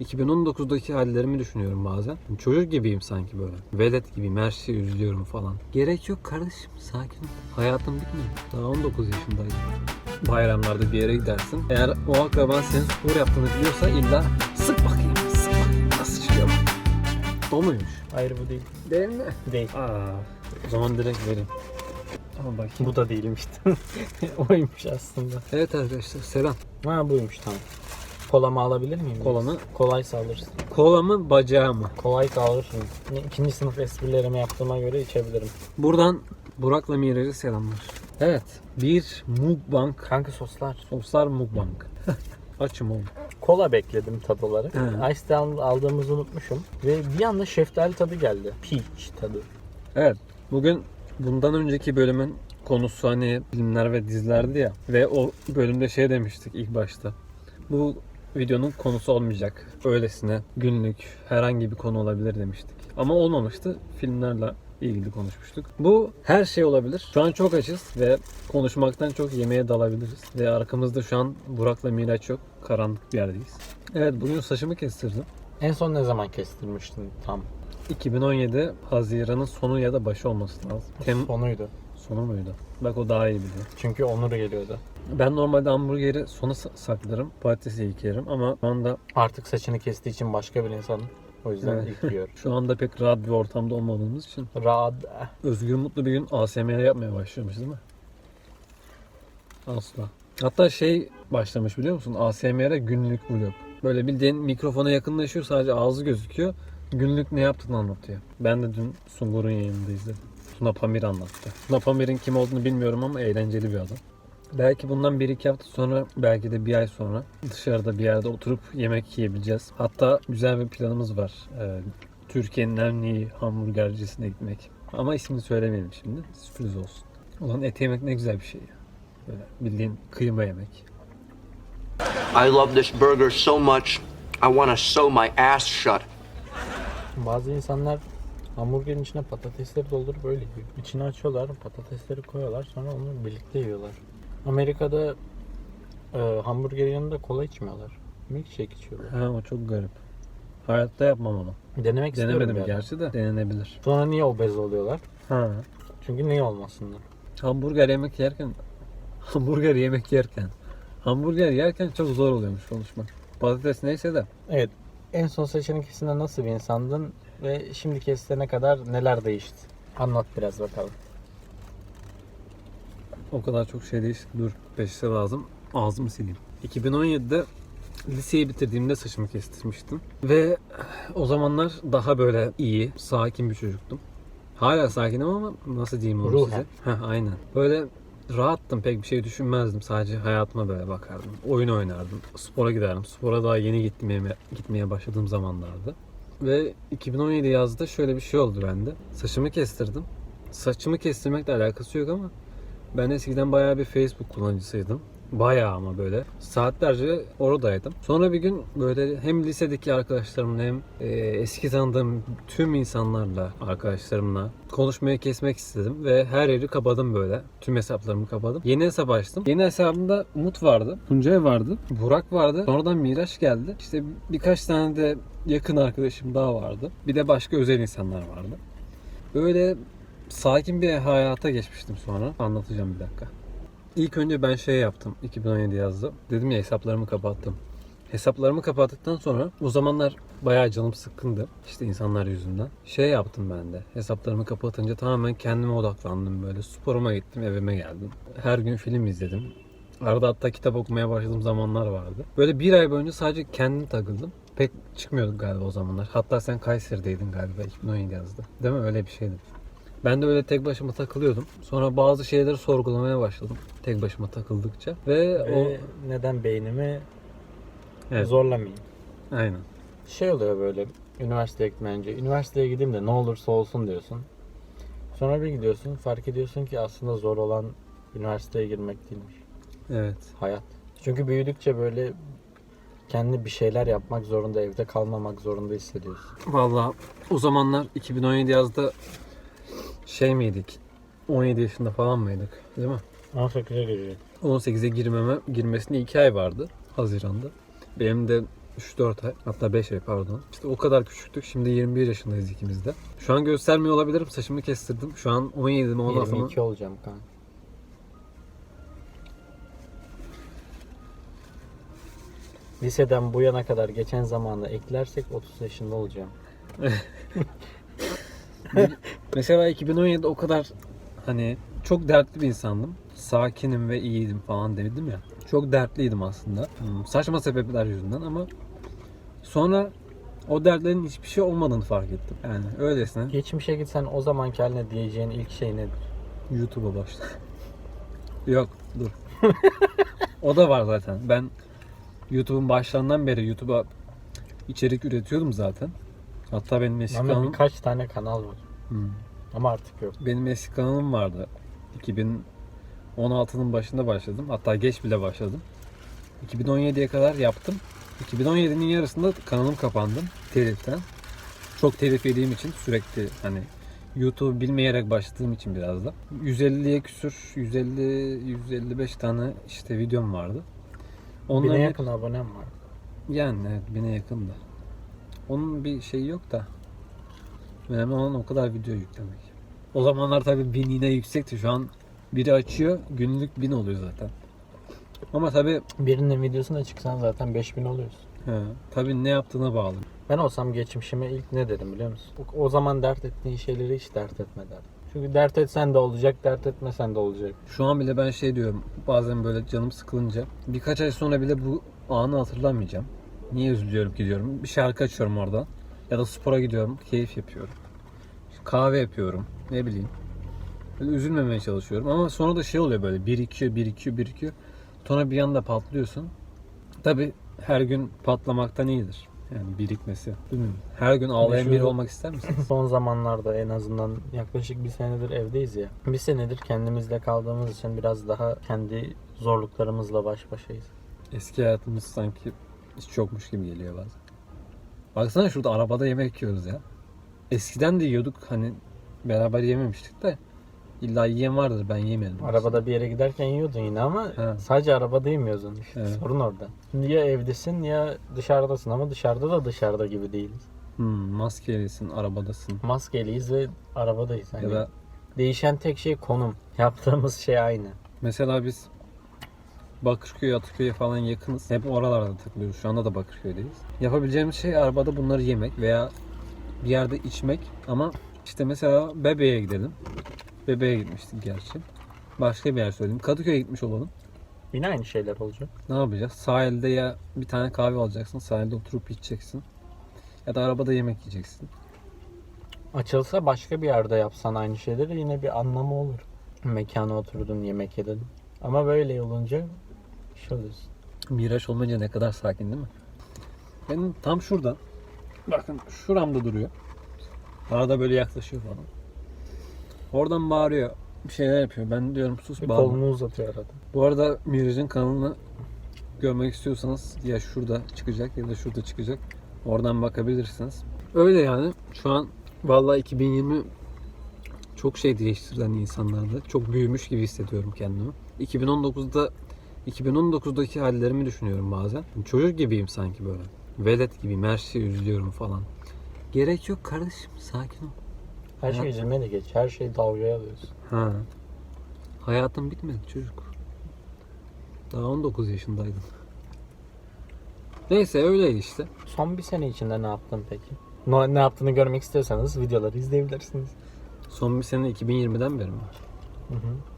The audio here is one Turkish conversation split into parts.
2019'daki hallerimi düşünüyorum bazen. Çocuk gibiyim sanki böyle. Velet gibiyim. Her şeyi üzülüyorum falan. Gerek yok kardeşim. Sakin ol. Hayatım bitmedi. Daha 19 yaşındayım. Bayramlarda bir yere gidersin. Eğer o akraban senin spor yaptığını biliyorsa illa sık bakayım. Sık bakayım. Nasıl çıkıyor bak. O muymuş? Hayır bu değil. Değil mi? Değil. Aa, o zaman direkt vereyim. Ama bakayım. Bu da değilmiş. Oymuş aslında. Evet arkadaşlar selam. Ha buymuş tamam. Kolamı alabilir miyim? Kolanı, Kolaysa alırsın. kola mı bacağı mı? Kolaysa alırsın. İkinci sınıf esprilerimi yaptığıma göre içebilirim. Buradan Burak'la Miraç'a selamlar. Evet, bir mukbang. Kanka soslar. Soslar mukbang. Açım oğlum. Kola bekledim tat olarak. He. Ice tea aldığımızı unutmuşum. Ve bir anda şeftali tadı geldi. Peach tadı. Evet, bugün bundan önceki bölümün konusu hani filmler ve dizilerdi ya. Ve o bölümde şey demiştik ilk başta. Bu videonun konusu olmayacak. Öylesine günlük herhangi bir konu olabilir demiştik. Ama olmamıştı. Filmlerle ilgili konuşmuştuk. Bu her şey olabilir. Şu an çok açız ve konuşmaktan çok yemeğe dalabiliriz. Ve arkamızda şu an Burak'la Miraç yok. Karanlık bir yerdeyiz. Evet bugün saçımı kestirdim. En son ne zaman kestirmiştin tam? 2017 Haziran'ın sonu ya da başı olması lazım. Tem Sonuydu. Sonu muydu? Bak o daha iyi biliyor. Çünkü Onur geliyordu. Ben normalde hamburgeri sona sa- saklarım. Patatesi ilk yerim ama şu anda Artık saçını kestiği için başka bir insan. O yüzden Evet. ilk yiyor. şu anda pek rahat bir ortamda olmadığımız için Rahat. Özgür Mutlu bir gün ASMR yapmaya başlamış değil mi? Asla. Hatta şey başlamış biliyor musun? ASMR'e günlük vlog. Böyle bildiğin mikrofona yakınlaşıyor sadece ağzı gözüküyor. Günlük ne yaptığını anlatıyor. Ben de dün Sungur'un yayınında izledim. Tuna Pamir anlattı. Tuna Pamir'in kim olduğunu bilmiyorum ama eğlenceli bir adam. Belki bundan bir iki hafta sonra belki de bir ay sonra dışarıda bir yerde oturup yemek yiyebileceğiz. Hatta güzel bir planımız var. Ee, Türkiye'nin en iyi hamburgercisine gitmek. Ama ismini söylemeyelim şimdi. Sürpriz olsun. Ulan et yemek ne güzel bir şey ya. Böyle bildiğin kıyma yemek. I love this burger so much, I want to sew my ass shut. Bazı insanlar hamburgerin içine patatesleri doldurup böyle. İçine açıyorlar, patatesleri koyuyorlar, sonra onu birlikte yiyorlar. Amerika'da e, hamburgerin yanında kola içmiyorlar. Milkshake içiyorlar. Ha o çok garip. Hayatta yapmam onu. Denemek istiyorum Denemedim bir ara. gerçi de denenebilir. Sonra niye obez oluyorlar? Ha. Çünkü niye olmasınlar? Hamburger yemek yerken hamburger yemek yerken hamburger yerken çok zor oluyormuş konuşmak. Patates neyse de Evet. En son saçının kesinde nasıl bir insandın ve şimdi kestirene kadar neler değişti? Anlat biraz bakalım. o kadar çok şey değişti. Dur peşte lazım. Ağzımı sileyim. 2017'de liseyi bitirdiğimde saçımı kestirmiştim. Ve o zamanlar daha böyle iyi, sakin bir çocuktum. Hala sakinim ama nasıl diyeyim onu Ruhen. size? Heh, aynen. Böyle rahattım. Pek bir şey düşünmezdim. Sadece hayatıma böyle bakardım. Oyun oynardım. Spora giderdim. Spora daha yeni gitmeye, gitmeye başladığım zamanlardı. Ve 2017 yazda şöyle bir şey oldu bende. Saçımı kestirdim. Saçımı kestirmekle alakası yok ama ben eskiden bayağı bir Facebook kullanıcısıydım. Bayağı ama böyle. Saatlerce oradaydım. Sonra bir gün böyle hem lisedeki arkadaşlarımla hem e, eski tanıdığım tüm insanlarla, arkadaşlarımla konuşmayı kesmek istedim. Ve her yeri kapadım böyle. Tüm hesaplarımı kapadım. Yeni hesap açtım. Yeni hesabımda Umut vardı. Tuncay vardı. Burak vardı. Sonradan Miraç geldi. İşte birkaç tane de yakın arkadaşım daha vardı. Bir de başka özel insanlar vardı. Böyle sakin bir hayata geçmiştim sonra. Anlatacağım bir dakika. İlk önce ben şey yaptım 2017 yazda. Dedim ya hesaplarımı kapattım. Hesaplarımı kapattıktan sonra o zamanlar bayağı canım sıkkındı. İşte insanlar yüzünden. Şey yaptım ben de. Hesaplarımı kapatınca tamamen kendime odaklandım böyle. Sporuma gittim evime geldim. Her gün film izledim. Arada hatta kitap okumaya başladığım zamanlar vardı. Böyle bir ay boyunca sadece kendim takıldım. Pek çıkmıyorduk galiba o zamanlar. Hatta sen Kayseri'deydin galiba 2017 yazdı. Değil mi? Öyle bir şeydi. Ben de öyle tek başıma takılıyordum. Sonra bazı şeyleri sorgulamaya başladım. Tek başıma takıldıkça. Ve, o... Ve neden beynimi Evet, zorlamayayım? aynen. Şey oluyor böyle üniversiteye gitmeyince. Üniversiteye gideyim de ne olursa olsun diyorsun. Sonra bir gidiyorsun fark ediyorsun ki aslında zor olan üniversiteye girmek değilmiş. Evet. Hayat. Çünkü büyüdükçe böyle kendi bir şeyler yapmak zorunda, evde kalmamak zorunda hissediyorsun. Vallahi o zamanlar 2017 yazda şey miydik? 17 yaşında falan mıydık? Değil mi? 18'e girecek. 18'e girmeme girmesine 2 ay vardı Haziran'da. Benim de 3-4 ay hatta 5 ay pardon. İşte o kadar küçüktük. Şimdi 21 yaşındayız ikimiz de. Şu an göstermiyor olabilirim. Saçımı kestirdim. Şu an 17 mi ondan sonra 22 olacağım kanka. Liseden bu yana kadar geçen zamanla eklersek 30 yaşında olacağım. Mesela 2017 o kadar hani çok dertli bir insandım. Sakinim ve iyiydim falan dedim ya. Çok dertliydim aslında. Hmm, Saçma sebepler yüzünden ama sonra o dertlerin hiçbir şey olmadığını fark ettim. Yani öylesine Geçmişe gitsen o zamanki haline diyeceğin ilk şey nedir? YouTube'a başla. Yok dur. o da var zaten. Ben YouTube'un başlarından beri YouTube'a içerik üretiyordum zaten. Hatta benim eski Ama kanalım, birkaç tane kanal var. Hmm. Ama artık yok. benim eski kanalım vardı. 2016'nın başında başladım. Hatta geç bile başladım. 2017'ye kadar yaptım. 2017'nin yarısında kanalım kapandı teliften. Çok telif yediğim için sürekli hani YouTube bilmeyerek başladığım için biraz da. 150'ye küsür, 150 155 tane işte videom vardı. Bine Onların yakın abonem var. yani evet bine yakın da. Onun bir şeyi yok da. Önemli olan o kadar video yüklemek. O zamanlar tabii bin yine yüksekti. Şu an biri açıyor günlük bin oluyor zaten. Ama tabii Birinin videosuna çıksan zaten 5000 oluyorsun. he, tabii ne yaptığına bağlı. Ben olsam geçmişime ilk ne derim biliyor musun? O, o zaman dert ettiğin şeyleri hiç dert etme derdim. Çünkü dert etsen de olacak, dert etmesen de olacak. Şu an bile ben şey diyorum. Bazen böyle canım sıkılınca birkaç ay sonra bile bu anı hatırlamayacağım. Niye üzülüyorum ki diyorum. Bir şarkı açıyorum oradan. Ya da spora gidiyorum. Keyif yapıyorum. Kahve yapıyorum. Ne bileyim. Böyle üzülmemeye çalışıyorum. Ama sonra da şey oluyor böyle. Birikiyor, birikiyor, birikiyor. Sonra bir anda patlıyorsun. Tabi her gün patlamaktan iyidir. Yani birikmesi. Bilmiyorum. Her gün ağlayan biri olmak ister misin? Son zamanlarda en azından yaklaşık bir senedir evdeyiz ya. Bir senedir kendimizle kaldığımız için biraz daha kendi zorluklarımızla baş başayız. Eski hayatımız sanki hiç yokmuş gibi geliyor bazen. Baksana şurada arabada yemek yiyoruz ya. Eskiden de yiyorduk hani beraber yememiştik de illa yiyen vardır ben yemedim. Arabada bir yere giderken yiyordun yine ama He. sadece arabada yemiyordun. Evet. Sorun orada. Şimdi ya evdesin ya dışarıdasın ama dışarıda da dışarıda gibi değiliz. Hmm, maskelisin, arabadasın. Maskeliyiz ve arabadayız. Ya Hani da Değişen tek şey konum. Yaptığımız şey aynı. mesela biz Bakırköy, Ataköy'e falan yakınız. Hep oralarda takılıyoruz. Şu anda da Bakırköy'deyiz. Yapabileceğimiz şey arabada bunları yemek veya bir yerde içmek ama işte mesela Bebe'ye gidelim. Bebe'ye gitmiştik gerçi. Başka bir yer söyleyeyim. Kadıköy'e gitmiş olalım. Yine aynı şeyler olacak. Ne yapacağız? Sahilde ya bir tane kahve alacaksın. Sahilde oturup içeceksin. Ya da arabada yemek yiyeceksin. Açılsa başka bir yerde yapsan aynı şeyleri yine bir anlamı olur. Mekana oturdun, yemek yedin. Ama böyle olunca oluyorsun. Miraç olmayınca ne kadar sakin değil mi? Benim tam şurada. Bakın şuramda duruyor. Arada böyle yaklaşıyor falan. Oradan bağırıyor. Bir şeyler yapıyor. Ben diyorum sus Bir bağırma. kolunu uzatıyor arada. Bu arada Miraç'ın kanalını görmek istiyorsanız ya şurada çıkacak ya da şurada çıkacak. Oradan bakabilirsiniz. Öyle yani. Şu an vallahi 2020 çok şey değiştiren insanlarda. Çok büyümüş gibi hissediyorum kendimi. 2019'da 2019'daki hallerimi düşünüyorum bazen. Çocuk gibiyim sanki böyle. Velet gibiyim. Her şeye üzülüyorum falan. Gerek yok kardeşim. Sakin ol. Her şey üzülmeni geç. Her şeyi dalgaya alıyorsun. Ha. Hayatım bitmedi çocuk. Daha 19 yaşındaydım. Neyse öyleydi işte. Son bir sene içinde ne yaptın peki? Ne, ne yaptığını görmek istiyorsanız videoları izleyebilirsiniz. Son bir sene 2020'den beri mi? Hı hı.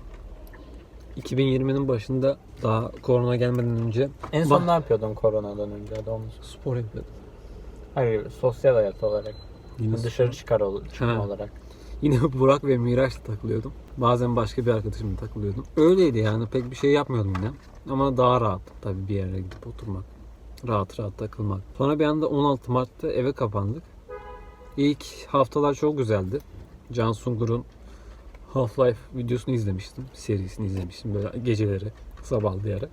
2020'nin başında daha korona gelmeden önce En son Bak- ne yapıyordun koronadan önce? Hadi onu sor. spor yapıyordum. Hayır, sosyal hayat olarak. Yine, Dışarı çıkar ol, çıkma Ha. olarak. yine Burak ve Miraç'la takılıyordum. Bazen başka bir arkadaşımla takılıyordum. Öyleydi yani pek bir şey yapmıyordum yine. Ama daha rahat tabii bir yere gidip oturmak. Rahat rahat takılmak. Sonra bir anda 16 Mart'ta eve kapandık. İlk haftalar çok güzeldi. Can Sungur'un Half-Life videosunu izlemiştim. Serisini izlemiştim böyle geceleri sabahlayarak.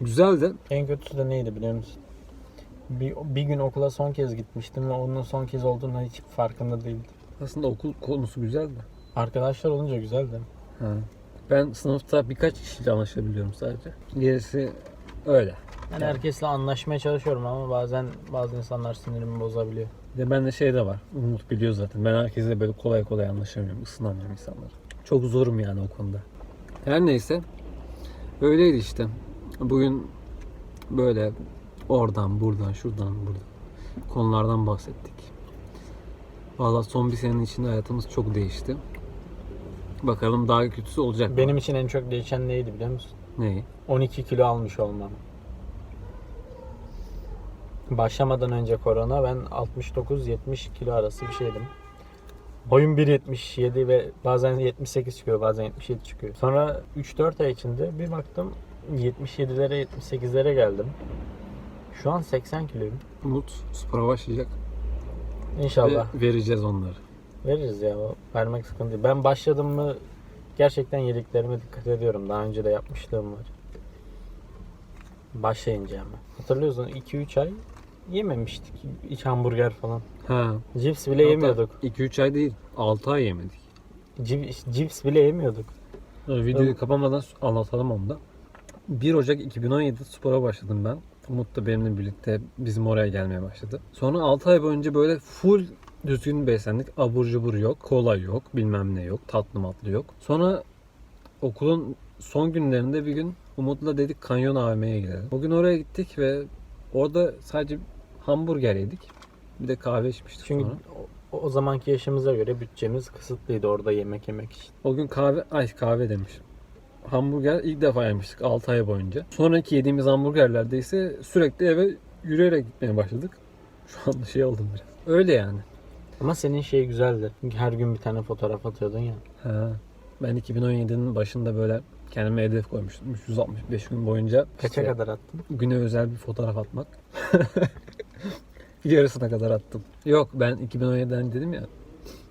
Güzeldi. En kötüsü de neydi biliyor musun? Bir, bir gün okula son kez gitmiştim ve onun son kez olduğunu hiç farkında değildim. Aslında okul konusu güzeldi. Arkadaşlar olunca güzeldi. Ha. Ben sınıfta birkaç kişiyle anlaşabiliyorum sadece. Gerisi Öyle. Yani herkesle anlaşmaya çalışıyorum ama bazen bazı insanlar sinirimi bozabiliyor. De bende şey de var. Umut biliyor zaten. Ben herkesle böyle kolay kolay anlaşamıyorum. ısınamıyorum insanlar. Çok zorum yani o konuda. Her neyse. Öyleydi işte. Bugün böyle oradan, buradan, şuradan, buradan konulardan bahsettik. Valla son bir senenin içinde hayatımız çok değişti. Bakalım daha kötüsü olacak mı? Benim için en çok değişen neydi biliyor musun? Neyi? 12 kilo almış olmam. Başlamadan önce korona ben 69-70 kilo arası bir şeydim. Boyum 1.77 ve bazen 78 çıkıyor bazen 77 çıkıyor. Sonra 3-4 ay içinde bir baktım 77'lere 78'lere geldim. Şu an 80 kiloyum. Umut spora başlayacak. İnşallah Ve vereceğiz onları. veririz ya. Vermek sıkıntı değil. Ben başladım mı gerçekten yediklerime dikkat ediyorum. Daha önce de yapmışlığım var. Başlayınca ama. Hatırlıyorsun 2-3 ay yememiştik. Hiç hamburger falan. Ha. Cips bile yemiyorduk. 2-3 ay değil. 6 ay yemedik. Cips, cips bile yemiyorduk. Videoyu Evet. kapamadan anlatalım onu da. 1 Ocak 2017'de spora başladım ben. Umut da benimle birlikte bizim oraya gelmeye başladı. Sonra 6 ay boyunca böyle full düzgün beslendik. Abur cubur yok, kola yok, bilmem ne yok, tatlı matlı yok. Sonra okulun son günlerinde bir gün Umut'la dedik Kanyon AVM'ye gidelim. O gün oraya gittik ve orada sadece hamburger yedik. Bir de kahve içmiştik Çünkü sonra. o, o zamanki yaşımıza göre bütçemiz kısıtlıydı orada yemek yemek için. O gün kahve, ay kahve demişim. Hamburger ilk defa yemiştik 6 ay boyunca. Sonraki yediğimiz hamburgerlerde ise sürekli eve yürüyerek gitmeye başladık. Şu anda şey oldum biraz. Öyle yani. Ama senin şey güzeldi. Çünkü her gün bir tane fotoğraf atıyordun ya. Ha. Ben 2017'nin başında böyle kendime hedef koymuştum. 365 gün boyunca Kaça işte kadar attın? güne özel bir fotoğraf atmak. Yarısına kadar attım. Yok ben 2017'den dedim ya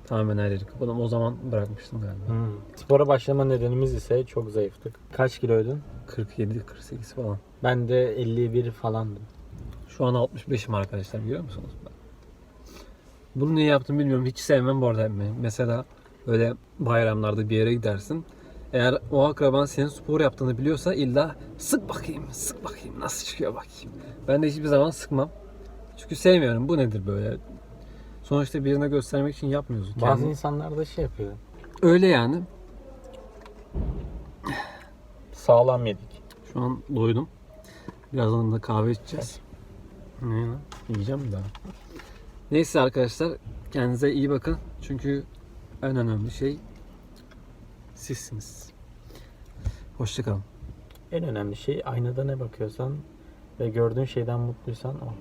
tamamen her yeri kapadım. O zaman bırakmıştım galiba. Hmm. Spora başlama nedenimiz ise çok zayıftık. Kaç kiloydun? 47-48 falan. Ben de 51 falandım. Şu an 65'im arkadaşlar biliyor musunuz? Ben. Bunu niye yaptım bilmiyorum. Hiç sevmem bu arada. Mesela böyle bayramlarda bir yere gidersin. Eğer o akraban senin spor yaptığını biliyorsa illa sık bakayım, sık bakayım nasıl çıkıyor bakayım. Ben de hiçbir zaman sıkmam. Çünkü sevmiyorum. Bu nedir böyle? Sonuçta birine göstermek için yapmıyorsun. Bazı insanlar da şey yapıyor. Öyle yani. Sağlam yedik. Şu an doydum. Birazdan da kahve içeceğiz. Ne lan? Yiyeceğim daha? Neyse arkadaşlar kendinize iyi bakın. Çünkü en önemli şey sizsiniz. Hoşçakalın. En önemli şey aynada ne bakıyorsan ve gördüğün şeyden mutluysan o.